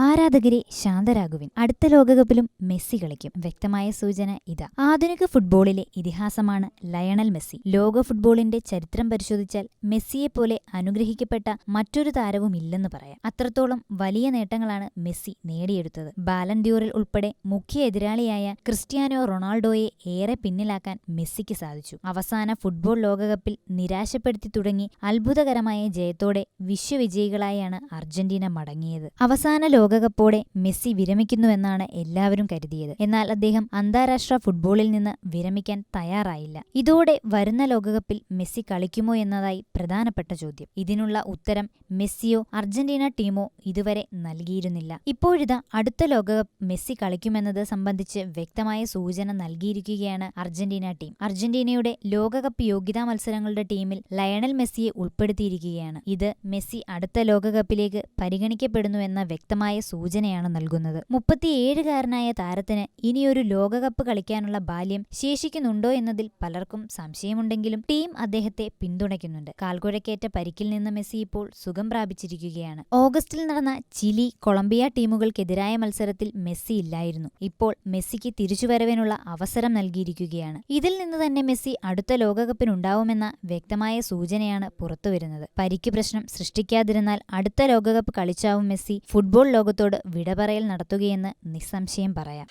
ആരാധകരെ ശാന്തരാഘുവിൻ അടുത്ത ലോകകപ്പിലും മെസ്സി കളിക്കും. വ്യക്തമായ സൂചന ഇതാ. ആധുനിക ഫുട്ബോളിലെ ഇതിഹാസമാണ് ലയണൽ മെസ്സി. ലോക ഫുട്ബോളിന്റെ ചരിത്രം പരിശോധിച്ചാൽ മെസ്സിയെ പോലെ അനുഗ്രഹിക്കപ്പെട്ട മറ്റൊരു താരവും ഇല്ലെന്ന് പറയാം. അത്രത്തോളം വലിയ നേട്ടങ്ങളാണ് മെസ്സി നേടിയെടുത്തത്. ബാലൻഡ്യൂറിൽ ഉൾപ്പെടെ മുഖ്യ എതിരാളിയായ ക്രിസ്ത്യാനോ റൊണാൾഡോയെ ഏറെ പിന്നിലാക്കാൻ മെസ്സിക്ക് സാധിച്ചു. അവസാന ഫുട്ബോൾ ലോകകപ്പിൽ നിരാശപ്പെടുത്തി തുടങ്ങി അത്ഭുതകരമായ ജയത്തോടെ വിശ്വവിജയികളായാണ് അർജന്റീന മടങ്ങിയത്. അവസാന ലോകകപ്പോടെ മെസ്സി വിരമിക്കുന്നുവെന്നാണ് എല്ലാവരും കരുതിയത്. എന്നാൽ അദ്ദേഹം അന്താരാഷ്ട്ര ഫുട്ബോളിൽ നിന്ന് വിരമിക്കാൻ തയ്യാറായില്ല. ഇതോടെ വരുന്ന ലോകകപ്പിൽ മെസ്സി കളിക്കുമോ എന്നതായി പ്രധാനപ്പെട്ട ചോദ്യം. ഇതിനുള്ള ഉത്തരം മെസ്സിയോ അർജന്റീന ടീമോ ഇതുവരെ നൽകിയിരുന്നില്ല. ഇപ്പോഴിതാ അടുത്ത ലോകകപ്പ് മെസ്സി കളിക്കുമെന്നത് സംബന്ധിച്ച് വ്യക്തമായ സൂചന നൽകിയിരിക്കുകയാണ് അർജന്റീന ടീം. അർജന്റീനയുടെ ലോകകപ്പ് യോഗ്യതാ മത്സരങ്ങളുടെ ടീമിൽ ലയണൽ മെസ്സിയെ ഉൾപ്പെടുത്തിയിരിക്കുകയാണ്. ഇത് മെസ്സി അടുത്ത ലോകകപ്പിലേക്ക് പരിഗണിക്കപ്പെടുന്നുവെന്ന വ്യക്തമായ സൂചനയാണ് നൽകുന്നത്. മുപ്പത്തിയേഴുകാരനായ താരത്തിന് ഇനിയൊരു ലോകകപ്പ് കളിക്കാനുള്ള ബാല്യം ശേഷിക്കുന്നുണ്ടോ എന്നതിൽ പലർക്കും സംശയമുണ്ടെങ്കിലും ടീം അദ്ദേഹത്തെ പിന്തുണയ്ക്കുന്നുണ്ട്. കാൽക്കുഴക്കേറ്റ പരിക്കിൽ നിന്ന് മെസ്സി ഇപ്പോൾ സുഖം പ്രാപിച്ചിരിക്കുകയാണ്. ഓഗസ്റ്റിൽ നടന്ന ചിലി കൊളംബിയ ടീമുകൾക്കെതിരായ മത്സരത്തിൽ മെസ്സി ഇല്ലായിരുന്നു. ഇപ്പോൾ മെസ്സിക്ക് തിരിച്ചുവരവിനുള്ള അവസരം നൽകിയിരിക്കുകയാണ്. ഇതിൽ നിന്ന് തന്നെ മെസ്സി അടുത്ത ലോകകപ്പിനുണ്ടാവുമെന്ന വ്യക്തമായ സൂചനയാണ് പുറത്തുവരുന്നത്. പരിക്ക് പ്രശ്നം സൃഷ്ടിക്കാതിരുന്നാൽ അടുത്ത ലോകകപ്പ് കളിച്ചാവും മെസ്സി. ഫുട്ബോൾ ലോകത്തോട് വിട പറയൽ നടത്തുകയെന്ന് നിസ്സംശയം പറയാം.